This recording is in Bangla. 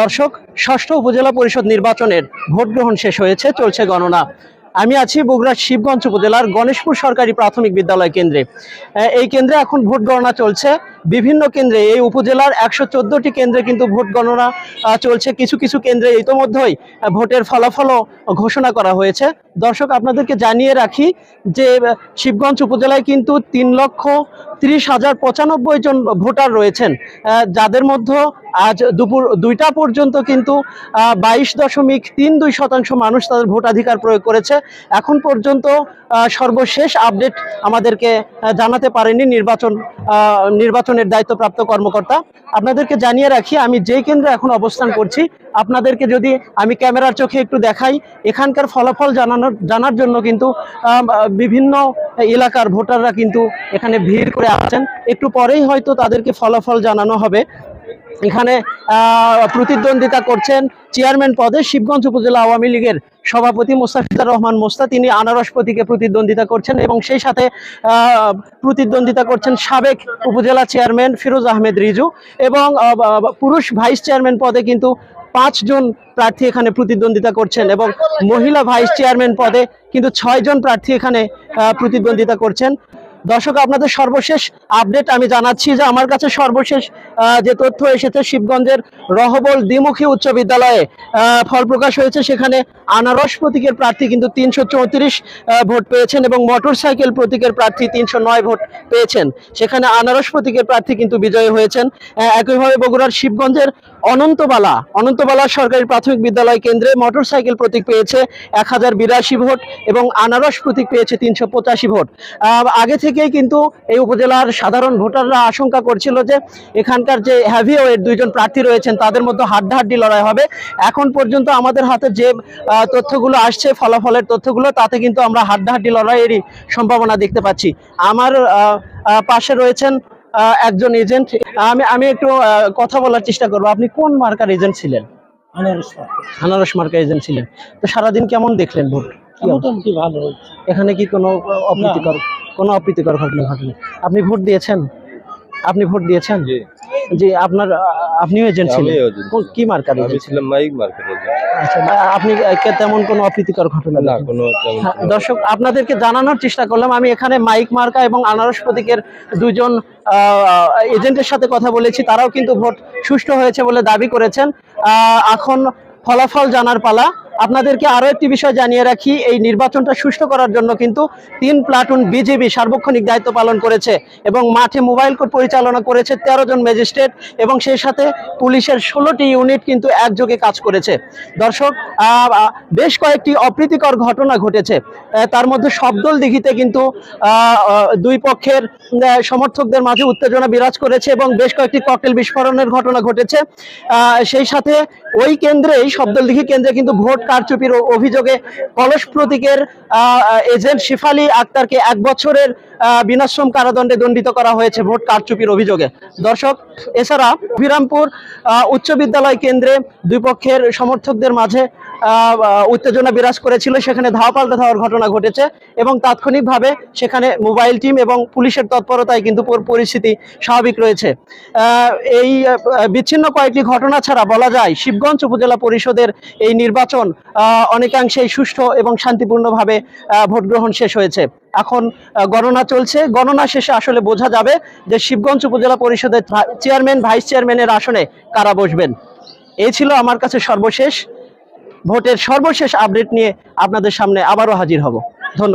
দর্শক, ষষ্ঠ উপজেলা পরিষদ নির্বাচনের ভোট গ্রহণ শেষ হয়েছে, চলছে গণনা। আমি আছি বগুড়ার শিবগঞ্জ উপজেলার গণেশপুর সরকারি প্রাথমিক বিদ্যালয় কেন্দ্রে। এই কেন্দ্রে এখন ভোট গণনা চলছে। বিভিন্ন কেন্দ্রে এই উপজেলার একশো চোদ্দটি কেন্দ্রে কিন্তু ভোট গণনা চলছে। কিছু কিছু কেন্দ্রে ইতোমধ্যেই ভোটের ফলাফলও ঘোষণা করা হয়েছে। দর্শক আপনাদেরকে জানিয়ে রাখি যে শিবগঞ্জ উপজেলায় কিন্তু তিন লক্ষ ত্রিশ হাজার পঁচানব্বই জন ভোটার রয়েছেন। যাদের মধ্যে আজ দুপুর দুইটা পর্যন্ত কিন্তু বাইশ দশমিক তিন দুই শতাংশ মানুষ তাদের ভোটাধিকার প্রয়োগ করেছে। এখন পর্যন্ত সর্বশেষ আপডেট আমাদেরকে জানাতে পারেনি নির্বাচন আহ, নির্বাচনের দায়িত্বপ্রাপ্ত কর্মকর্তা, আপনাদেরকে জানিয়ে রাখি, আমি যেই কেন্দ্রে এখন অবস্থান করছি, আপনাদেরকে যদি আমি ক্যামেরার চোখে একটু দেখাই, এখানকার ফলাফল জানানোর, জানার জন্য কিন্তু বিভিন্ন এলাকার ভোটাররা কিন্তু এখানে ভিড় করে আসছেন। একটু পরেই হয়তো তাদেরকে ফলাফল জানানো হবে। এখানে প্রতিদ্বন্দ্বিতা করছেন চেয়ারম্যান পদে শিবগঞ্জ উপজেলা আওয়ামী লীগের সভাপতি মোস্তাফিজুর রহমান মোস্তা। তিনি আনারস প্রতীকে প্রতিদ্বন্দ্বিতা করছেন এবং সেই সাথে প্রতিদ্বন্দ্বিতা করছেন সাবেক উপজেলা চেয়ারম্যান ফিরোজ আহমেদ রিজু এবং পুরুষ ভাইস চেয়ারম্যান পদে কিন্তু পাঁচজন প্রার্থী এখানে প্রতিদ্বন্দ্বিতা করছেন এবং মহিলা ভাইস চেয়ারম্যান পদে কিন্তু ছয়জন প্রার্থী এখানে প্রতিদ্বন্দ্বিতা করছেন। দর্শক, আপনাদের সর্বশেষ আপডেট আমি জানাচ্ছি যে আমার কাছে সর্বশেষ যে তথ্য এসেছে, শিবগঞ্জের রহবল দ্বিমুখী উচ্চ বিদ্যালয়ে ফল প্রকাশ হয়েছে। সেখানে আনারস প্রতীকের প্রার্থী কিন্তু তিনশো চৌত্রিশ ভোট পেয়েছেন এবং মোটর সাইকেল প্রতীকের প্রার্থী তিনশো নয় ভোট পেয়েছেন। সেখানে আনারস প্রতীকের প্রার্থী কিন্তু বিজয়ী হয়েছেন। একইভাবে বগুড়ার শিবগঞ্জের অনন্তবালা। অনন্তবালা সরকারি প্রাথমিক বিদ্যালয় কেন্দ্রে মোটর সাইকেল প্রতীক পেয়েছে এক হাজার বিরাশি ভোট এবং আনারস প্রতীক পেয়েছে তিনশো পঁচাশি ভোট। আগে থেকেই কিন্তু এই উপজেলার সাধারণ ভোটাররা আশঙ্কা করছিল যে এখানকার যে হ্যাভি ওয়েট দুইজন প্রার্থী রয়েছেন, তাদের মধ্যে হাড্ডাহাড্ডি লড়াই হবে। এখন পর্যন্ত আমাদের হাতে যে তথ্যগুলো আসছে, ফলাফলের তথ্যগুলো, তাতে কিন্তু আমরা হাড্ডাহাড্ডি লড়াইয়েরই সম্ভাবনা দেখতে পাচ্ছি। আমার পাশে রয়েছেন একজন এজেন্ট আমি আমি একটু কথা বলার চেষ্টা করব। আপনি কোন মার্কার এজেন্ট ছিলেন? আনারস। মার্কার। এজেন্ট ছিলেন। তো সারাদিন কেমন দেখলেন ভোট? মোটামুটি ভালো এখানে কি কোনো অপ্রীতিকর কোনো অপ্রীতিকর ঘটনা ঘটেনি? আপনি ভোট দিয়েছেন? আপনি ভোট দিয়েছেন? জি। জি আপনার আপনিও এজেন্ট ছিলেন। কি মার্কার এজেন্ট ছিলেন? মাইক মার্কেট আচ্ছা আপনি তেমন কোনো অপ্রীতিকর ঘটনা না কোনো হ্যাঁ, কোনো- দর্শক আপনাদেরকে জানানোর চেষ্টা করলাম। আমি এখানে মাইক মার্কা এবং আনারস প্রতীকের দুজন এজেন্টের সাথে কথা বলেছি। তারাও কিন্তু ভোট সুষ্ঠু হয়েছে বলে দাবি করেছেন। এখন ফলাফল জানার পালা। আপনাদেরকে আরও একটি বিষয় জানিয়ে রাখি, এই নির্বাচনটা সুষ্ঠু করার জন্য কিন্তু তিন প্লাটুন বিজেপি সার্বক্ষণিক দায়িত্ব পালন করেছে এবং মাঠে মোবাইল কোর্ট পরিচালনা করেছে তেরো জন ম্যাজিস্ট্রেট এবং সেই সাথে পুলিশের ষোলোটি ইউনিট কিন্তু একযোগে কাজ করেছে। দর্শক বেশ কয়েকটি অপ্রীতিকর ঘটনা ঘটেছে। তার মধ্যে শব্দল দিঘিতে কিন্তু দুই পক্ষের সমর্থকদের মাঝে উত্তেজনা বিরাজ করেছে এবং বেশ কয়েকটি ককটেল বিস্ফোরণের ঘটনা ঘটেছে। সেই সাথে ওই কেন্দ্রেই শব্দলদিঘি কেন্দ্রে কিন্তু ভোট কারচুপির অভিযোগে কলস প্রতীকের এজেন্ট শিফালি আক্তারকে এক বছরের বিনাশ্রম কারাদণ্ডে দণ্ডিত করা হয়েছে ভোট কারচুপির অভিযোগে। দর্শক, এছাড়া বিরামপুর উচ্চ বিদ্যালয় কেন্দ্রে দুই পক্ষের সমর্থকদের মাঝে উত্তেজনা বিরাজ করেছিল, সেখানে ধাওয়া পাল্টা ধাওয়ার ঘটনা ঘটেছে এবং তাৎক্ষণিকভাবে সেখানে মোবাইল টিম এবং পুলিশের তৎপরতায় কিন্তু পরিস্থিতি স্বাভাবিক রয়েছে। এই বিচ্ছিন্ন কয়েকটি ঘটনা ছাড়া বলা যায়, শিবগঞ্জ উপজেলা পরিষদের এই নির্বাচন অনেকাংশেই সুষ্ঠু এবং শান্তিপূর্ণভাবে ভোট গ্রহণ শেষ হয়েছে। এখন গণনা চলছে। গণনা শেষে আসলে বোঝা যাবে যে শিবগঞ্জ উপজেলা পরিষদের চেয়ারম্যান ভাইস চেয়ারম্যানের আসনে কারা বসবেন। এই ছিল আমার কাছে সর্বশেষ। ভোটের সর্বশেষ আপডেট নিয়ে আপনাদের সামনে আবারও হাজির হব। ধন্যবাদ।